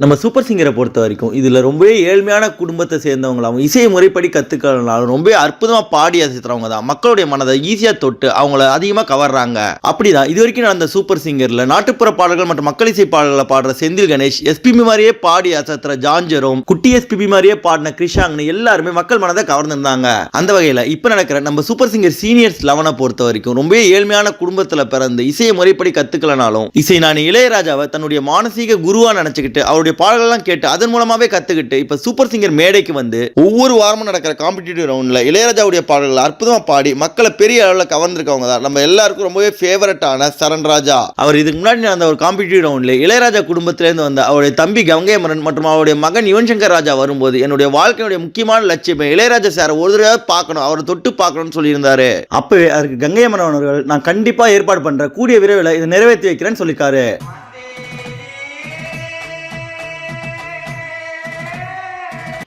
நம்ம சூப்பர் சிங்கரை பொறுத்த வரைக்கும் இதில் ரொம்பவே ஏழ்மையான குடும்பத்தை சேர்ந்தவங்களாகவும் இசை முறைப்படி கற்றுக்கிறனாலும் ரொம்ப அற்புதமாக பாடி அசைத்துறவங்க தான். மக்களுடைய மனதை ஈஸியாக தொட்டு அவங்கள அதிகமாக கவர்றாங்க. அப்படிதான். இது வரைக்கும் நடந்த சூப்பர் சிங்கரில் நாட்டுப்புற பாடல்கள் மற்றும் மக்கள் இசை பாடல்களை பாடுற செந்தில் கணேஷ் எஸ்பிபி மாதிரியே பாடி அசத்துற ஜான்ஜரும் குட்டி எஸ்பிபி மாதிரியே பாடின கிருஷாங்னு எல்லாருமே மக்கள் மனதை கவர்ந்திருந்தாங்க. அந்த வகையில் இப்போ நடக்கிற நம்ம சூப்பர் சிங்கர் சீனியர்ஸ் லெவனை பொறுத்த வரைக்கும் ரொம்பவே ஏழ்மையான குடும்பத்தில் பிறந்து இசையை முறைப்படி கற்றுக்கலனாலும் இசை நான் இளையராஜாவை தன்னுடைய மானசீக குருவாக நினச்சிக்கிட்டு அவருடைய பாடல்கள்லாம் கேட்டு அதன் மூலமாகவே கற்றுக்கிட்டு இப்போ சூப்பர் சிங்கர் மேடைக்கு வந்து ஒவ்வொரு வாரமும் நடக்கிற காம்படிட்டிவ் ரவுண்டில் இளையராஜாவுடைய பாடல்கள் அற்புதமாக பாடி மக்களை பெரிய அளவில் கவர்ந்திருக்கவங்க தான். நம்ம எல்லாருக்கும் ரொம்பவே ஃபேவரட்டான சரண் ராஜா. அவர் இதுக்கு முன்னாடி நடந்த ஒரு காம்படிட்டிவ் ரவுண்டில் இளையராஜா குடும்பத்திலேருந்து வந்த அவருடைய தம்பி கங்கைமரன் மற்றும் அவருடைய மகன் யுவன் சங்கர் ராஜா வரும்போது என்னுடைய வாழ்க்கையுடைய முக்கியமான லட்சியம் இளையராஜா சார் ஒரு தடவை பார்க்கணும் அவரை தொட்டு பார்க்கணும்னு சொல்லியிருந்தாரு. அப்பவே அதுக்கு கங்கையம்மன் அவர்கள் நான் கண்டிப்பாக ஏற்பாடு பண்ணுறேன் கூடிய விரைவில் இதை நிறைவேற்றி வைக்கிறேன்னு சொல்லியிருக்காரு.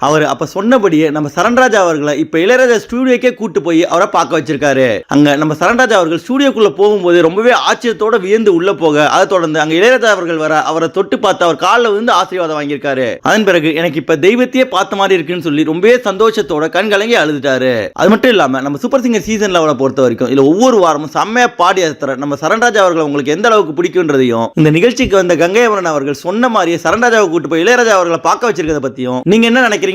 அவர் அப்ப சொன்னபடியே நம்ம சரண்ராஜா அவர்களை இப்ப இளையராஜா ஸ்டூடியோக்கே கூட்டு போய் அவரை பார்க்க வச்சிருக்காரு. அங்க நம்ம சரண்ராஜா அவர்கள் ஸ்டூடியோக்குள்ள போகும்போது ரொம்பவே ஆச்சரியத்தோட வியந்து உள்ள போக அதை தொடர்ந்து அங்க இளையராஜா அவர்கள் வர அவரை தொட்டு பார்த்து அவர் காலில் விழுந்து ஆசீர்வாதம் வாங்கியிருக்காரு. அதன் பிறகு எனக்கு இப்ப தெய்வத்தையே பார்த்த மாதிரி இருக்குன்னு சொல்லி ரொம்பவே சந்தோஷத்தோட கண்கலங்கி அழுதுட்டாரு. அது மட்டும் இல்லாம நம்ம சூப்பர் சிங்கர் சீசன் லெவலை பொறுத்த வரைக்கும் இதுல ஒவ்வொரு வாரமும் செம்மையா பாடி அசத்துற நம்ம சரண்ராஜா அவர்கள் உங்களுக்கு எந்த அளவுக்கு பிடிக்குன்றதையும் இந்த நிகழ்ச்சிக்கு வந்த கங்கையமரன் அவர்கள் சொன்ன மாதிரியே சரண்ராஜாவை கூட்டு போய் இளையராஜா அவர்களை பார்க்க வச்சிருக்கத பத்தியும் நீங்க என்ன நினைக்கிறீங்க?